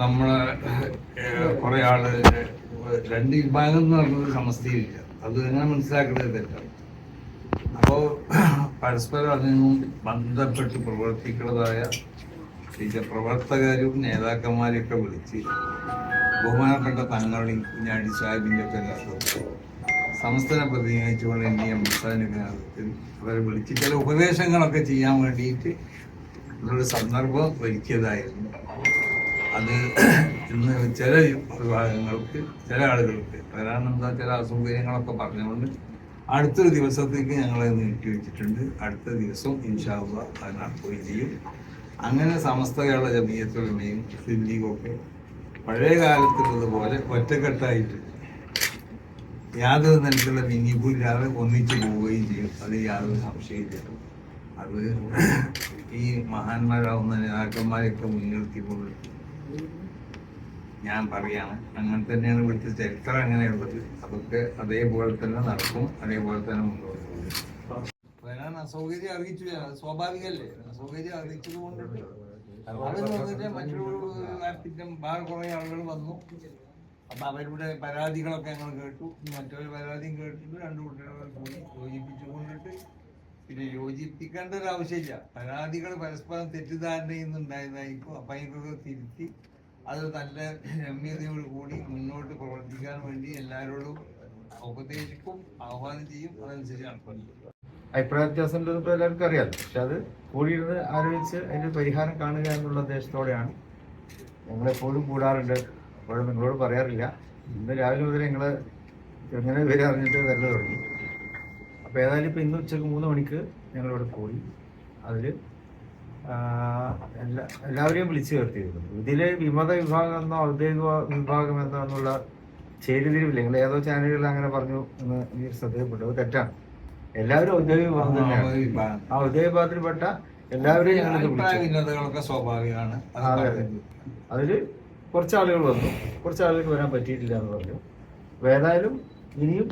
നമ്മളെ കുറേ ആൾ രണ്ട് വിഭാഗം എന്ന് പറഞ്ഞത് സമസ്തയില്ല. അത് എങ്ങനെ മനസ്സിലാക്കുന്നത് തെറ്റാണ്. അപ്പോ പരസ്പരം അതിനും ബന്ധപ്പെട്ട് പ്രവർത്തിക്കുന്നതായ ഇതിന്റെ പ്രവർത്തകരും നേതാക്കന്മാരെയൊക്കെ വിളിച്ച് ബഹുമാനപ്പെട്ട തങ്ങളുടെയും കുഞ്ഞാടി സാഹിബിന്റെ ഒക്കെ നേതൃത്വത്തിൽ സംസ്ഥാന പ്രതിനിധിച്ചുകൊണ്ട് എന്നെ അംബാദിന്റെ നേതൃത്വത്തിൽ അവരെ വിളിച്ച് ചില ഉപദേശങ്ങളൊക്കെ ചെയ്യാൻ വേണ്ടിയിട്ട് ഉള്ളൊരു സന്ദർഭം ഒരുക്കിയതായിരുന്നു. അത് ഇന്ന് ചില വിഭാഗങ്ങൾക്ക് ചില ആളുകൾക്ക് വരാനെന്താ ചില അസൗകര്യങ്ങളൊക്കെ പറഞ്ഞുകൊണ്ട് അടുത്തൊരു ദിവസത്തേക്ക് ഞങ്ങൾ നീട്ടി വെച്ചിട്ടുണ്ട്. അടുത്ത ദിവസം ഇൻഷാള്ള അത് നടത്തുകയും ചെയ്യും. അങ്ങനെ സമസ്ത കേരള ജമീയത്തുലമയും സിദ്ദീഖൊക്കെ പഴയ കാലത്തുള്ളതുപോലെ ഒറ്റക്കെട്ടായിട്ട് യാതൊരു തരത്തിലുള്ള വിനിപ്പില്ലാതെ ഒന്നിച്ചു പോവുകയും ചെയ്യും. അത് യാതൊരു സംശയമില്ല അത് ഈ മഹാന്മാരാവുന്ന നേതാക്കന്മാരെയൊക്കെ മുൻനിർത്തിക്കൊണ്ട് ഞാൻ പറയാണ്. അങ്ങനെ തന്നെയാണ് ഇവിടുത്തെ ചരിത്രം അങ്ങനെയുള്ളത്. അതൊക്കെ അതേപോലെ തന്നെ നടക്കും. അതേപോലെ തന്നെ മുന്നോട്ട് പോകും. വരാൻ അസൗകര്യം അറിയിച്ചു. സ്വാഭാവികല്ലേ അസൗകര്യം അറിയിച്ചത് കൊണ്ടിട്ട് അവർ വന്നിട്ട് മറ്റൊരു പിന്നെ വേറെ കുറെ ആളുകൾ വന്നു. അപ്പൊ അവരുടെ പരാതികളൊക്കെ ഞങ്ങൾ കേട്ടു. മറ്റൊരു പരാതിയും കേട്ടിട്ട് രണ്ടു കുട്ടികളെ പോയി. യോജിപ്പിച്ചു. പിന്നെ യോജിപ്പിക്കേണ്ട ഒരു ആവശ്യമില്ല. പരാതികൾ പരസ്പരം തെറ്റിദ്ധാരണയിൽ നിന്നുണ്ടായതായിരിക്കും അപ്പൊ അതിനൊക്കെ തിരുത്തി അത് നല്ല രമ്യതയോട് കൂടി മുന്നോട്ട് പ്രവർത്തിക്കാൻ വേണ്ടി എല്ലാവരോടും ഉപദേശിക്കും ആഹ്വാനം ചെയ്യും. അതനുസരിച്ച് നടക്കുന്നത് അഭിപ്രായ വ്യത്യാസം ഉണ്ടെന്നിപ്പോൾ എല്ലാവർക്കും അറിയാം പക്ഷെ അത് കൂടിയിരുന്ന് ആലോചിച്ച് അതിന് പരിഹാരം കാണുക എന്നുള്ള ഉദ്ദേശത്തോടെയാണ്. ഞങ്ങളെപ്പോഴും കൂടാറുണ്ട്. അപ്പോഴും നിങ്ങളോട് പറയാറില്ല. ഇന്ന് രാവിലെ മുതൽ ഞങ്ങൾ എങ്ങനെ വരെ അറിഞ്ഞിട്ട് വരൽ തുടങ്ങി. അപ്പോൾ ഏതായാലും ഇപ്പോൾ ഇന്ന് ഉച്ചയ്ക്ക് മൂന്ന് മണിക്ക് ഞങ്ങളിവിടെ പോയി. അതിൽ എല്ലാ എല്ലാവരെയും വിളിച്ചു ചേർത്തിരുന്നു. ഇതിലെ വിമത വിഭാഗം എന്നോ ഔദ്യോഗിക വിഭാഗം എന്നോ എന്നുള്ള ചേരിതിരിവില്ല. നിങ്ങൾ ഏതോ ചാനലുകളിൽ അങ്ങനെ പറഞ്ഞു എന്ന് എനിക്ക് ശ്രദ്ധയിൽപ്പെട്ടു. തെറ്റാണ്. എല്ലാവരും ഔദ്യോഗിക വിഭാഗം തന്നെയാണ്. ആ ഔദ്യോഗിക വിഭാഗത്തിൽപ്പെട്ട എല്ലാവരെയും ഞങ്ങൾ സ്വാഭാവികമാണ്. അതിൽ കുറച്ച് ആളുകൾ വന്നു. കുറച്ച് ആളുകൾക്ക് വരാൻ പറ്റിയിട്ടില്ല എന്ന് പറഞ്ഞു. ഏതായാലും ഇനിയും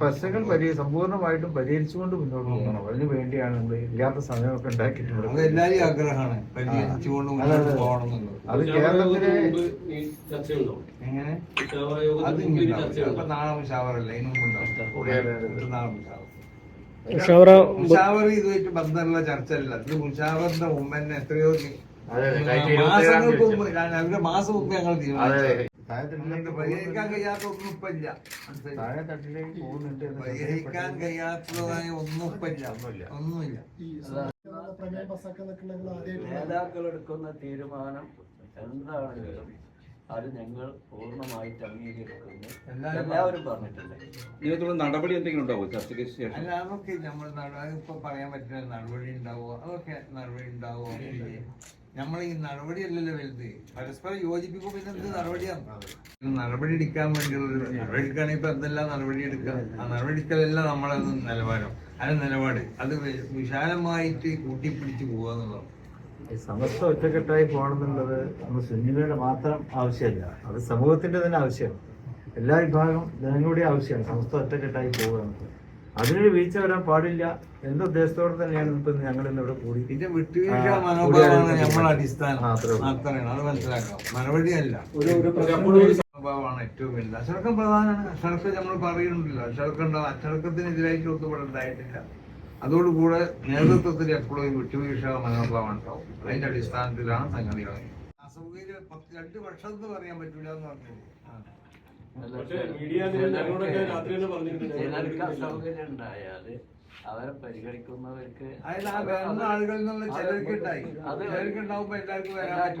പ്രശ്നങ്ങൾ പരി സമ്പൂർണമായിട്ടും പരിഹരിച്ചുകൊണ്ട് മുന്നോട്ട് പോകണം. അതിന് വേണ്ടിയാണ് നമ്മൾ ഇല്ലാത്ത സമയമൊക്കെ ഉണ്ടാക്കിയിട്ടുള്ളത് എല്ലാവരും ആഗ്രഹമാണ് പരിഹരിച്ചുകൊണ്ട് മുന്നോട്ട് പോകണം അത് കേരളത്തിലെ എങ്ങനെ? അത് നാളെ. നാളെ ഇതുമായിട്ട് ബന്ധമുള്ള ചർച്ച അല്ല ഇത് മുഷാവറിന്റെ മുമ്പ് തന്നെ എത്രയോ മാസങ്ങൾക്ക് മുമ്പ് മാസം മുമ്പ് ഞങ്ങൾ പരിഹരിക്കാൻ കഴിയാത്ത ഒന്നും ഇപ്പൊ ഇല്ല. മനസ്സിലായി? താഴെ തട്ടിലേക്ക് പോകുന്നുണ്ട് എന്ന് പരിഹരിക്കാൻ കഴിയാത്തതായ ഒന്നും ഇപ്പൊ ഇല്ല. ഒന്നുമില്ല. നേതാക്കൾ എടുക്കുന്ന തീരുമാനം എന്താണെങ്കിലും അത് ഞങ്ങൾ പൂർണമായിട്ട് അംഗീകരിക്കുന്നു. എല്ലാവരും പറഞ്ഞിട്ടുണ്ട്. നടപടി എന്തെങ്കിലും ഉണ്ടാവോ? ചർച്ചയ്ക്ക് ശേഷം? അല്ല അതൊക്കെ നമ്മൾ ഇപ്പൊ പറയാൻ പറ്റില്ല നടപടി ഉണ്ടാവോ? അതൊക്കെ നടപടി ഉണ്ടാവോ? നമ്മൾ ഈ നടപടിയല്ലല്ലോ വലുത്. പരസ്പരം യോജിപ്പിക്കും പിന്നെ എന്ത് നടപടിയാണ് നടപടി എടുക്കാൻ വേണ്ടിയുള്ള നടപടി. എടുക്കുകയാണെങ്കിൽ ഇപ്പൊ എന്തെല്ലാം നടപടി എടുക്കാം? ആ നടപടി എടുക്കലല്ല നമ്മളെ നിലവാരം. അല്ല നിലപാട്. അത് വിശാലമായിട്ട് കൂട്ടിപ്പിടിച്ച് പോവുക എന്നുള്ളത് സമസ്ത ഒറ്റക്കെട്ടായി പോകണമെന്നുള്ളത് നമ്മൾ സുന്നികളുടെ മാത്രം ആവശ്യമല്ല. അത് സമൂഹത്തിന്റെ തന്നെ ആവശ്യമാണ്. എല്ലാ വിഭാഗം ജനങ്ങളുടെ ആവശ്യമാണ്. സമസ്ത ഒറ്റക്കെട്ടായി പോകുക എന്നുള്ളത്. അതിനൊരു വീഴ്ച വരാൻ പാടില്ല എന്ന ഉദ്ദേശത്തോടെ തന്നെയാണ് ഇപ്പൊ ഞങ്ങൾ ഇന്ന് ഇവിടെ കൂടി. പിന്നെ വിട്ടുവീഴ്ച മനോഭാവമാണ് നമ്മൾ നമ്മുടെ അടിസ്ഥാനം. അത്രയാണ് അത് മനസ്സിലാക്കാം. നടപടിയല്ല മനോഭാവമാണ് ഏറ്റവും വലുത്. അച്ചടക്കം പ്രധാനമാണ്. അച്ചടക്കം നമ്മൾ പറയുന്നുണ്ടല്ലോ. അച്ചടക്കം ഉണ്ടാവും അച്ചടക്കത്തിനെതിരായിട്ട് ഒത്തുപാട് ഉണ്ടായിട്ടില്ല അതോടുകൂടെ നേതൃത്വത്തിൽ എപ്പോഴും വിട്ടുവീഴ്ച മനോഭാവം ഉണ്ടാവും. അതിന്റെ അടിസ്ഥാനത്തിലാണ് സംഗതികൾ അസൗകര്യം പത്ത് രണ്ട് വർഷം എന്ന് പറയാൻ പറ്റൂല എന്ന് പറഞ്ഞത് അസൗകര്യം ഉണ്ടായാൽ അവരെ പരിഗണിക്കുന്നവർക്ക് വരുന്ന ആളുകളിൽ നിന്നുള്ള ചിലർക്ക് ഉണ്ടായി. അത് ചിലർക്ക് ഉണ്ടാവുമ്പോ എല്ലാവർക്കും വരാൻ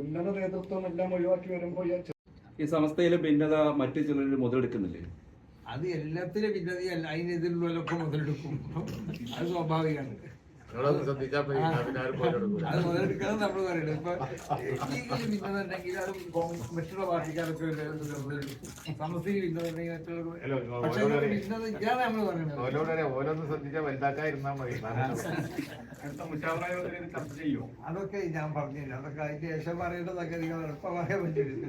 ഉന്നത നേതൃത്വം എല്ലാം ഒഴിവാക്കി വരുമ്പോൾ ഈ ഈ സംസ്ഥയിലെ ഭിന്നത മറ്റു ചിലർ മുതലെടുക്കുന്നില്ലേ? അത് എല്ലാത്തിലും ഭിന്നതയല്ല. അതിനെതിരുള്ളവരൊക്കെ മുതലെടുക്കും. അത് സ്വാഭാവികമാണ്. അത് മുതലെടുക്കണം നമ്മൾ ഇപ്പൊ അത് മറ്റുള്ള പാർട്ടിക്കാരൊക്കെ സമസ്തയിൽ ഇല്ലാതെ നമ്മൾ ഓരോന്ന് ശ്രദ്ധിച്ചാൽ വലുതാക്കാതിരുന്നാൽ മതി. ചർച്ച ചെയ്യും? അതൊക്കെ ഞാൻ പറഞ്ഞില്ല അതൊക്കെ അതിന്റെ ശേഷം പറയേണ്ടതൊക്കെ നിങ്ങൾ എളുപ്പം പറയാൻ പറ്റില്ല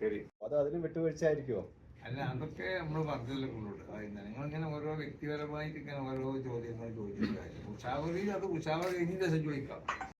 ശരി. അത് അതിന് വിട്ടുവീഴ്ച ആയിരിക്കുമോ അല്ല അതൊക്കെ നമ്മൾ പറഞ്ഞല്ലോ നിങ്ങളോട് നിങ്ങൾ ഇങ്ങനെ ഓരോ വ്യക്തിപരമായിട്ട് ഇങ്ങനെ ഓരോ ചോദ്യങ്ങൾ ചോദിച്ചിട്ട് കാര്യം ഉഷാവറിയിൽ അത് ഉഷാവ കഴിഞ്ഞ ദിവസം ചോദിക്കാം